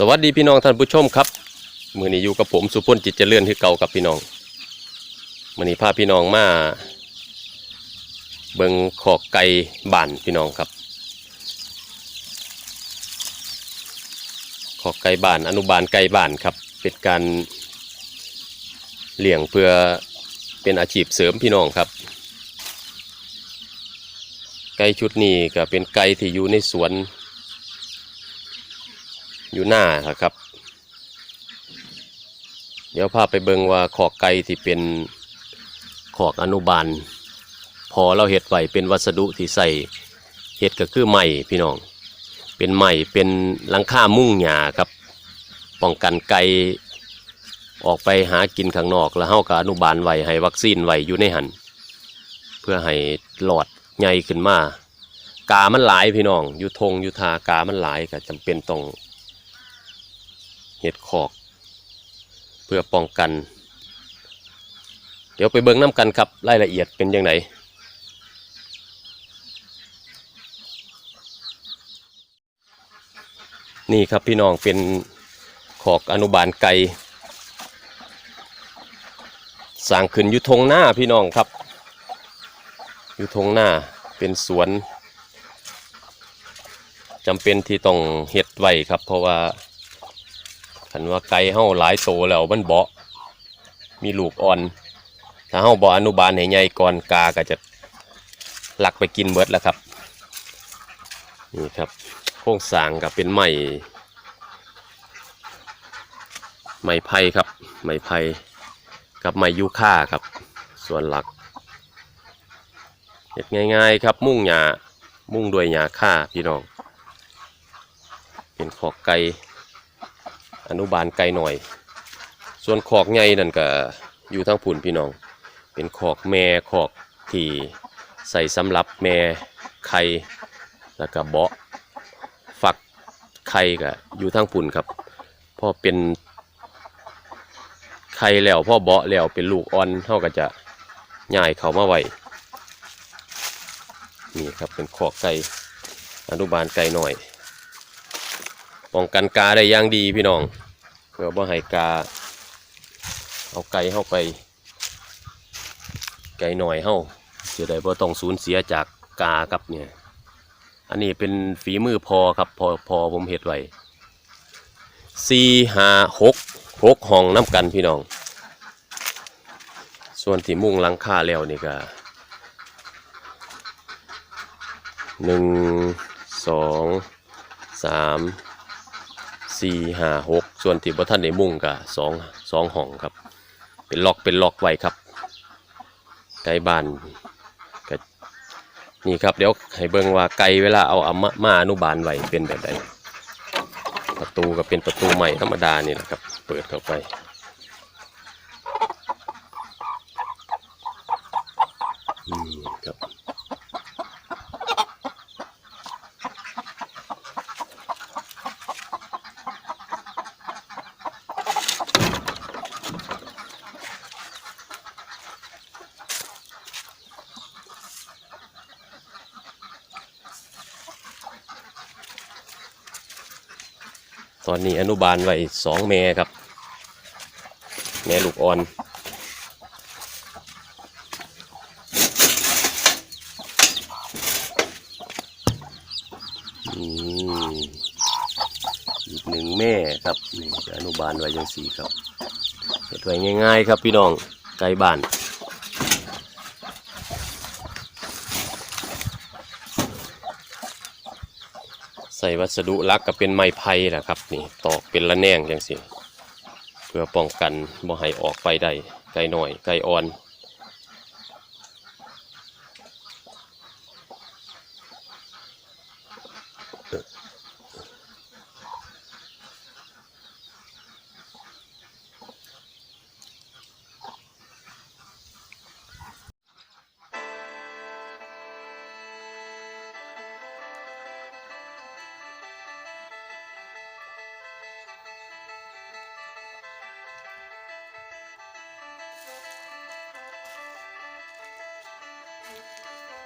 สวัสดีพี่น้องท่านผู้ชมครับมือนี้อยู่กับผมสุพลจิตเจริญที่เก่ากับพี่น้องมือนี้พาพี่น้องมา เบิงขอกไก่บ้านพี่น้องครับ ขอกไก่บ้านอนุบาลไก่บ้านครับ เป็นการเลี้ยงเพื่อเป็นอาชีพเสริมพี่น้องครับ ไก่ชุดนี้ก็เป็นไก่ที่อยู่ในสวน อยู่หน้าครับ เดี๋ยวพาไปเบิงว่าขอกไก่ที่เป็นขอกอนุบาล พอเราเห็ดไว้เป็นวัสดุที่ใส่เห็ดก็คือไม้พี่น้อง เป็นไม้เป็นหลังคามุ้งหญ้าครับ ป้องกันไก่ออกไปหากินข้างนอก แล้วเฮาก็อนุบาลไว้ให้วัคซีนไว้อยู่ในหันเพื่อให้หลอดใหญ่ขึ้นมากามันหลายพี่น้อง อยู่ทงอยู่ทากามันหลายก็จำเป็นต้อง ห็ดขอก เพื่อป้องกัน เดี๋ยวไปเบิ่งน้ำกันครับรายละเอียดเป็นยังไงนี่ครับพี่น้องเป็นขอกอนุบาลไก่สร้างขึ้นอยู่ทงหน้าพี่น้องครับ อยู่ทงหน้าเป็นสวนจำเป็นที่ต้องเฮ็ดไว้ครับ เพราะว่า ขันว่าไก่เฮาหลายโตแล้วมันเบาะมีลูกอ่อน ถ้าเฮาบ่อนุบาลให้ใหญ่ก่อนกาก็จะหลักไปกินเบิดแล้วครับ นี่ครับโครงสางก็เป็นไม้ไม้ไผ่ครับ ไม้ไผ่กับไม้ยูค่าครับ ส่วนหลักเฮ็ดง่าย ๆ ครับ มุ่งหญ้ามุ่งด้วยหญ้าค่าพี่น้อง เป็นขอกไก่ อนุบาลไกลหน่อย ส่วนขอกใหญ่นั่นก็อยู่ทางผุนพี่น้อง เป็นขอกแม่ขอกที่ใส่สำหรับแม่ไข่แล้วก็เบาะฝักไข่ก็อยู่ทางผุนครับพอเป็นไข่แล้วพ่อเบาะแล้วเป็นลูกอ่อนเท่าก็จะย่ายเขามาไว้นี่ครับเป็นขอกไก่อนุบาลไก่หน่อย ป้องกันกาได้อย่างดีพี่น้อง เพื่อบ่ให้กา เอาไก่เข้าไป ไก่หน่อยเข้าจะได้บ่ต้องสูญเสียจากกาครับเนี่ย อันนี้เป็นฝีมือพอครับพอพอผมเห็ดไว้สี่ห้าหกหกห้องน้ำกันพี่น้อง ส่วนที่มุ่งหลังคาแล้วนี่ก็หนึ่งสองสาม สี่ห้าหกส่วนที่บ่ท่านได้มุ่งก็สองสองห้องครับ เป็นล็อกเป็นล็อกไว้ครับไก่บ้านก็นี่ครับเดี๋ยวให้เบิ่งว่าไก่เวลาเอาอามามาอนุบาลไว้เป็นแบบใดประตูก็เป็นประตูใหม่ธรรมดานี่แหละครับ เปิดเข้าไปอืมครับ ตอนนี้อนุบาลไว้สองแม่ครับ แม่ลูกอ่อนอีกหนึ่งแม่ครับนี่อนุบาลไว้ยังสี่ครับเฮ็ดไว้ง่าย ๆ ครับพี่น้องไกลบ้าน ส่วัสดุลักก็เป็นไม้ไผ่นะครับนี่ตอกเป็นละแนงจังสิเพื่อป้องกันบ่ให้ออกไปได้ไกลหน่อยไกลอ่อน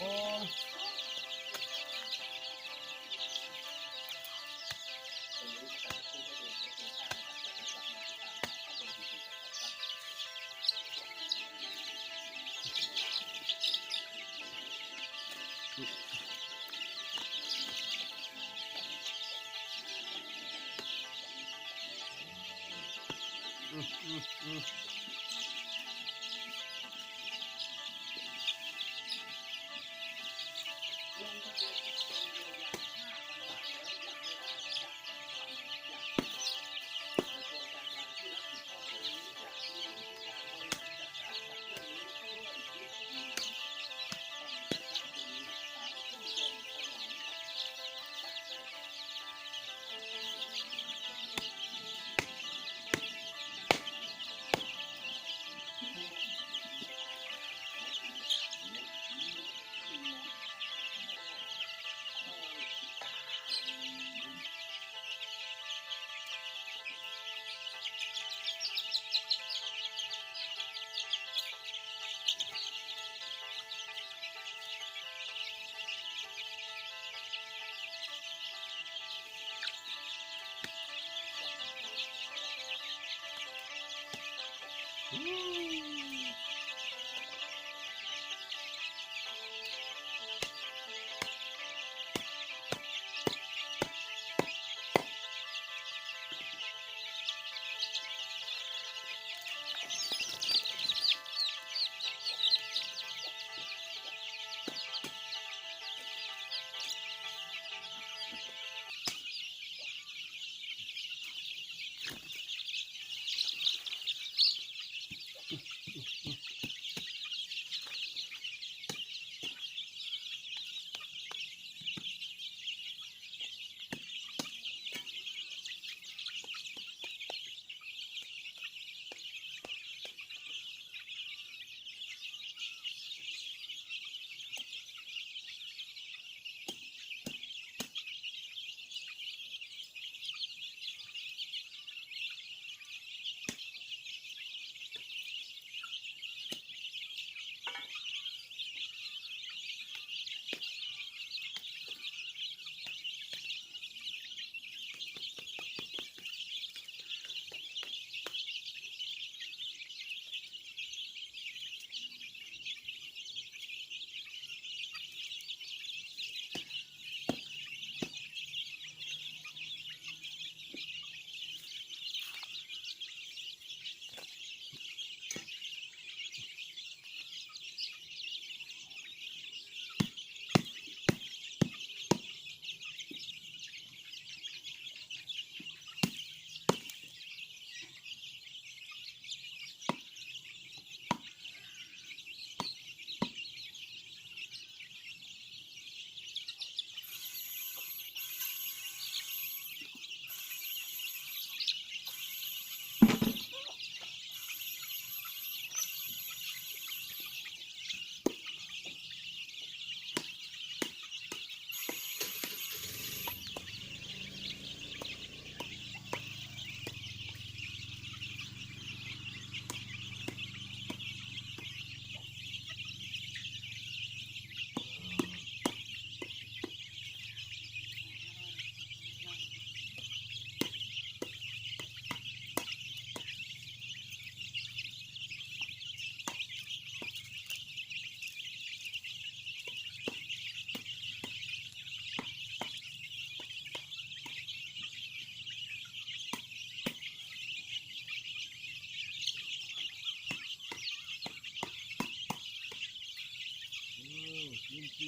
ดี๋ย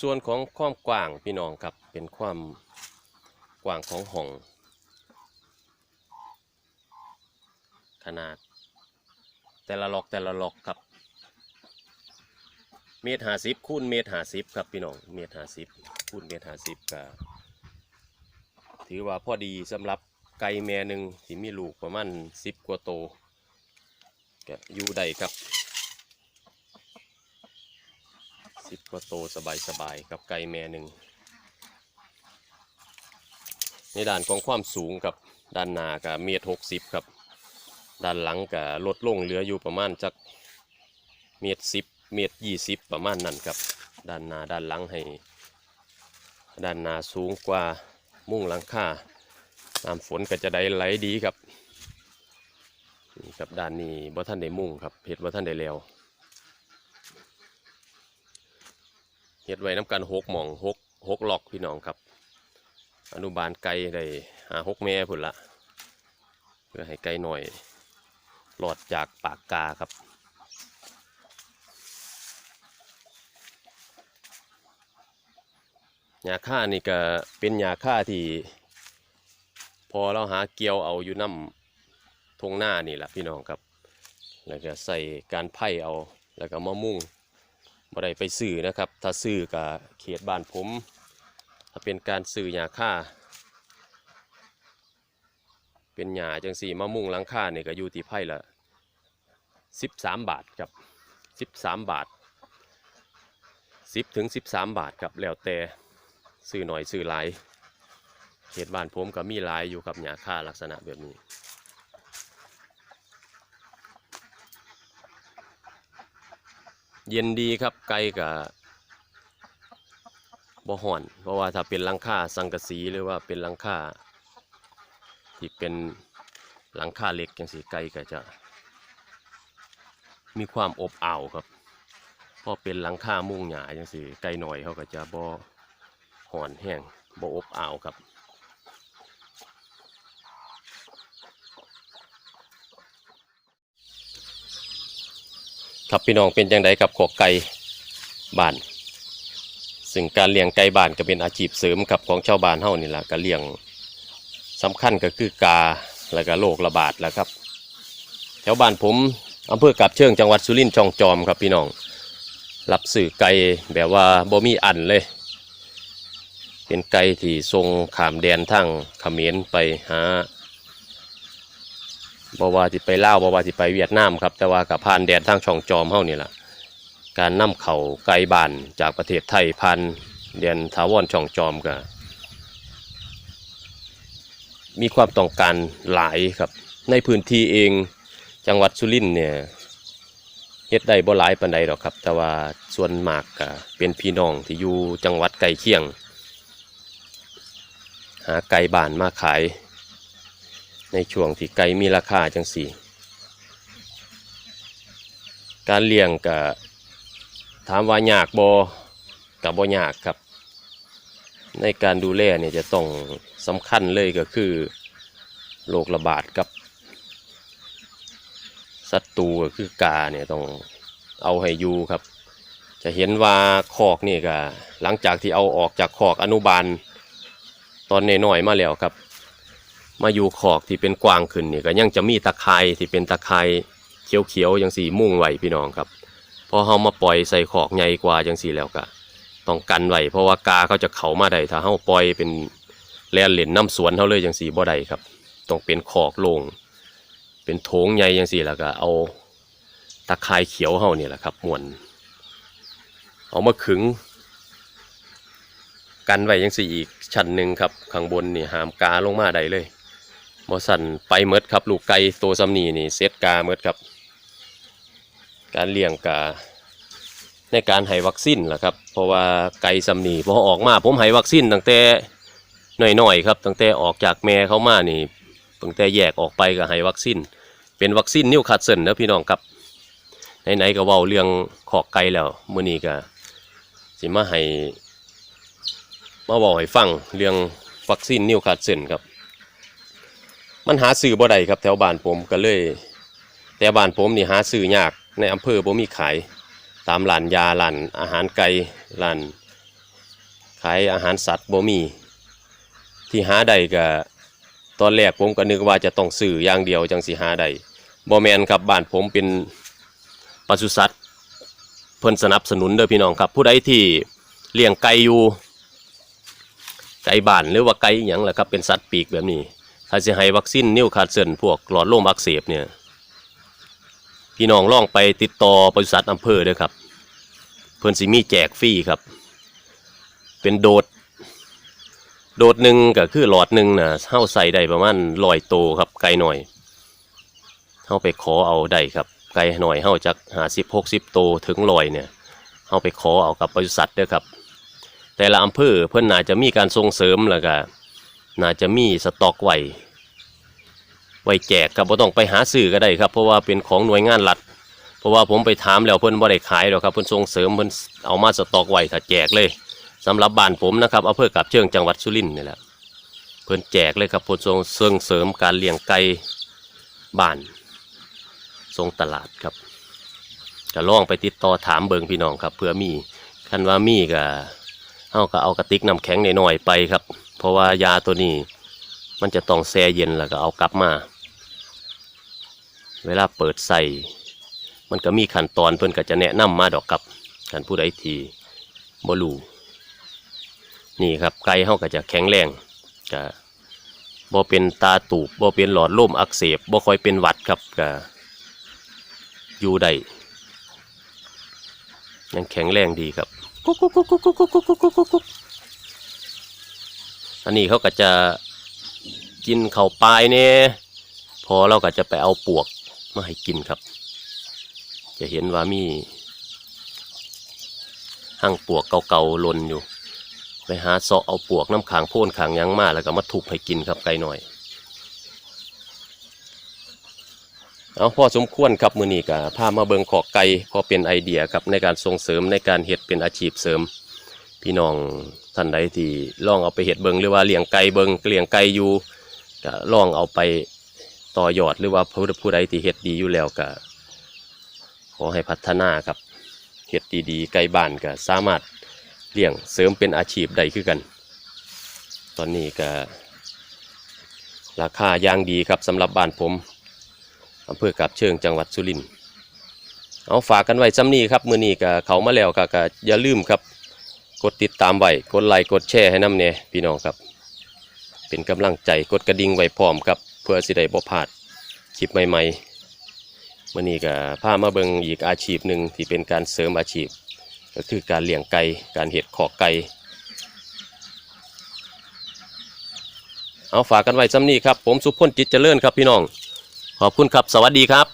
ส่วนของความกว้างพี่น้องครับเป็นความกว้างของห้อง ขนาด แต่ละล็อกแต่ละล็อกครับเมตรห้าสิบคูณเมตรห้าสิบครับพี่น้องเมตรห้าสิบคูณเมตรห้าสิบก็ถือว่าพอดีสำหรับไก่แม่หนึ่งที่มีลูกประมาณสิบกว่าโตก็อยู่ได้ครับ สิบกว่าโตสบายสบายๆกับไก่แม่หนึ่งในด้านของความสูงกับด้านหน้ากับเมตรหกสิบครับ ด้านหลังกับลดลงเหลืออยู่ประมาณจักเมตรสิบเมตรยี่สิบประมาณนั้นครับ ด้านหน้าด้านหลังให้ ด้านหน้าสูงกว่ามุ้งหลังคาน้ำฝนก็จะได้ไหลดีครับ นี่ครับด้านนี้บ่ท่านได้มุ้งครับเห็ดบ่ท่านได้แล้ว เฮ็ดไว้น้ำกันหกหม่องหกหกหลอกพี่น้องครับ อนุบาลไก่ได้หาหกแม่พุ่นละเพื่อให้ไก่หน่อยหลอดจากปากกาครับหญ้าค่านี่ก็เป็นหญ้าค่าที่ พอเราหาเกี่ยวเอาอยู่น้ำทงหน้านี่แหละพี่น้องครับ แล้วก็ใส่การไผ่เอาแล้วก็มะมุ่ง บ่ได้ไปซื้อนะครับ ถ้าซื้อกับเขตบ้านผม ถ้าเป็นการซื้อหญ้าค่า เป็นหญ้าจังสี่มะมุ่งหลังค่าเนี่ยก็อยู่ที่ไผ่ละสิบสามบาทครับสิบสามบาทสิบถึงสิบสามบาทครับแล้วแต่ซื้อหน่อยซื้อหลายเขตบ้านผมก็มีหลายอยู่กับหญ้าค่าลักษณะแบบนี้ เย็นดีครับไกลกับบ่ห่อน เพราะว่าถ้าเป็นหลังคาสังกะสีหรือว่าเป็นหลังคาที่เป็นหลังคาเหล็กจังสีไกลก็จะ มีความอบอ้าวครับพราะเป็นหลังคามุงหยาจังสีไกลหน่อยเขาก็จะบ่ห่อนแห้งบ่อบอ้าวครับ ครับพี่น้องเป็นจังไดกับขอกไก่บ้านซึ่งการเลี้ยงไก่บ้านก็เป็นอาชีพเสริมกับของชาวบ้านเฮานี่แหละก็เลี้ยงสำคัญก็คือกาแล้วก็โรคระบาดแล้วครับ แถวบ้านผมอำเภอกับเชิงจังหวัดสุรินทร์ช่องจอมครับพี่น้องรับสื่อไก่แบบว่าบ่มีอันเลย เป็นไก่ที่ทรงขามแดนทั้งเขมรไปหา บว่าที่ไปลาวบว่าที่ไปเวียดนามครับแต่ว่ากับผ่านแดนทางช่องจอมเฮานี่แหละการนำเข่าไกลบ้านจากประเทศไทยผ่านแดนถาวรช่องจอมก็มีความต้องการหลายครับ ในพื้นที่เองจังหวัดสุรินทร์เนี่ยเฮ็ดได้บ่หลายปานใดหรอกครับ แต่ว่าส่วนมากก็เป็นพี่น้องที่อยู่จังหวัดใกล้เคียง หาไก่บ้านมาขาย ในช่วงที่ไก่มีราคาจังสี่ การเลี้ยงกับถามว่ายากบอกับบ่ยากครับ ในการดูแลเนี่ยจะต้องสำคัญเลยก็คือโรคระบาดกับศัตรูก็คือกาเนี่ยต้องเอาให้อยู่ครับ จะเห็นว่าคอกนี่ก็หลังจากที่เอาออกจากคอกอนุบาล ตอนน้อยๆมาแล้วครับ มาอยู่ขอกที่เป็นกว้างขึ้นนี่ก็ยังจะมีตะไคร่ที่เป็นตะไคร่เขียวๆอย่างสีมุ่งไหวพี่น้องครับ พอเฮามาปล่อยใส่ขอกใหญ่กว่าจังสีแล้วก็ต้องกันไหวเพราะว่ากาเขาจะเข้ามาได้ถ้าเฮาปล่อยเป็นแลนเหล่นน้ำสวนเฮาเลยจังสีบ่ได้ครับ ต้องเป็นขอกโลงเป็นโถงใหญ่จังสีแล้วก็เอาตะไคร่เขียวเฮานี่แหละครับมวนเอามาขึงกันไว้ยังสี่อีกชั้นหนึ่งครับข้างบนนี่หามกาลงมาได้เลย มอสันไปเมดครับ ลูกไก่ตัวซ้ำนีนี่เซตกาเมดครับ การเลี้ยงกาในการให้วัคซีนแหละครับ เพราะว่าไก่สำนีพอออกมาผมให้วัคซีนตั้งแต่หน้อยๆครับตั้งแต่ออกจากแม่เขามานี่ตั้งแต่แยกออกไปก็ให้วัคซีนเป็นวัคซีนนิวคาสเซิลนะพี่น้องครับไหนๆก็เว้าเรื่องขอกไก่แล้วมื้อนี้ก็สิมาให้มาบอกให้ฟังเรื่องวัคซีนนิวคาสเซิลครับ มันหาซื้อบ่ได้ครับแถวบ้านผมก็เลย แต่บ้านผมนี่หาซื้อยากในอำเภอบ่มีขายตามร้านยาร้านอาหารไก่ร้านขายอาหารสัตว์บ่มี ที่หาได้ก็ตอนแรกผมก็นึกว่าจะต้องซื้ออย่างเดียวจังสิหาได้บ่แมนครับบ้านผมเป็นปศุสัตว์เพิ่นสนับสนุนเด้อพี่น้องครับ ผู้ใดที่เลี้ยงไก่อยู่ไก่บ้านหรือว่าไก่หยังล่ะครับเป็นสัตว์ปีกแบบนี้ ถ้าสิให้วัคซีนนิวคาสเซิลพวกหลอดลมอักเสบเนี่ย พี่น้องล่องไปติดต่อบริษัทอำเภอเด้อครับ เพิ่นสิมีแจกฟรีครับ เป็นโดด โดดหนึ่งก็คือหลอดหนึ่งนะเฮาใส่ได้ประมาณร้อยโตครับไก่หน่อยเฮาไปขอเอาได้ครับ ไก่หน่อยเฮาจากหาสิบหกสิบโตถึงร้อยเนี่ยเฮาไปขอเอากับบริษัทเด้อครับ แต่ละอำเภอเพิ่นน่าจะมีการส่งเสริมแล้วก็ น่าจะมีสต็อกไว้ไว้แจกครับบ่ต้องไปหาซื้อก็ได้ครับเพราะว่าเป็นของหน่วยงานรัฐเพราะว่าผมไปถามแล้วเพิ่นบ่ได้ขายหรอกครับเพิ่นส่งเสริมเพิ่นเอามาสต็อกไว้ถ้าแจกเลยสำหรับบ้านผมนะครับอำเภอกับเชิงจังหวัดสุรินทร์นี่แหละเพิ่นแจกเลยครับเพิ่นส่งเสริมเสริมการเลี้ยงไก่บ้านส่งตลาดครับก็ลองไปติดต่อถามเบิงพี่น้องครับเพื่อมีคันว่ามีก็เฮาก็เอากระติกน้ำแข็งหน่อยๆไปครับ เพราะว่ายาตัวนี้ มันจะต้องแช่เย็นแล้วก็เอากลับมา เวลาเปิดใส่มันก็มีขั้นตอนเพิ่นก็จะแนะนำมาดอกครับท่านผู้ใดทีบ่รู้นี่ครับไก่เฮาก็จะแข็งแรงก็บ่เป็นตาตูบบ่เป็นหลอดลมอักเสบบ่ค่อยเป็นหวัดครับก็อยู่ได้ยังแข็งแรงดีครับกุ๊กกุ๊กกุ๊กกุ๊กกุ๊กกุ๊กกุ๊กกุ๊ก อันนี้เขาก็จะกินเข่าปลายเนี่ยพอเราก็จะไปเอาปวกมาให้กินครับ จะเห็นว่ามีหั่งปวกเก่าๆลนอยู่ ไปหาเสาะเอาปวกน้ำขางโพ่นขางยังมาแล้วก็มาทุบให้กินครับไก่หน่อย เอาพอสมควรครับมือนี้ก็พามาเบิงขอกไก่พอเป็นไอเดียครับในการส่งเสริมในการเฮ็ดเป็นอาชีพเสริม พี่น้องท่านใดที่ลองเอาไปเฮ็ดเบิงหรือว่าเลี้ยงไก่เบิงเลี้ยงไก่อยู่ก็ลองเอาไปต่อยอดหรือว่าผู้ผู้ใดที่เฮ็ดดีอยู่แล้วก็ขอให้พัฒนาครับเฮ็ดดีๆไก่บ้านก็สามารถเลี้ยงเสริมเป็นอาชีพได้คือกัน ตอนนี้ก็ราคาย่างดีครับสำหรับบ้านผมอำเภอกับเชิงจังหวัดสุรินทร์เอาฝากกันไว้ซ้ำนี้ครับมือนี้ก็เขามาแล้วก็ก็อย่าลืมครับ กดติดตามไว้กดไลค์กดแชร์ให้น้ำเนี่ยพี่น้องครับ เป็นกำลังใจกดกระดิ่งไว้พร้อมครับ เพื่อสิได้บ่พลาดคลิปใหม่ๆมื่อนี้ก็พามาเบิงอีกอาชีพหนึ่งที่เป็นการเสริมอาชีพ ก็คือการเลี้ยงไก่การเห็ดขอกไก่เอาฝากกันไว้ซ้ำนี้ครับ ผมสุพลจิตเจริญครับพี่น้อง ขอบคุณครับ สวัสดีครับ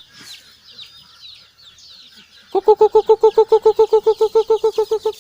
กุ๊กกุ๊กกุ๊กกุ๊กกุ๊กกุ๊กกุ๊กกุ๊กกุ๊กกุ๊กกุ๊กกุ๊ก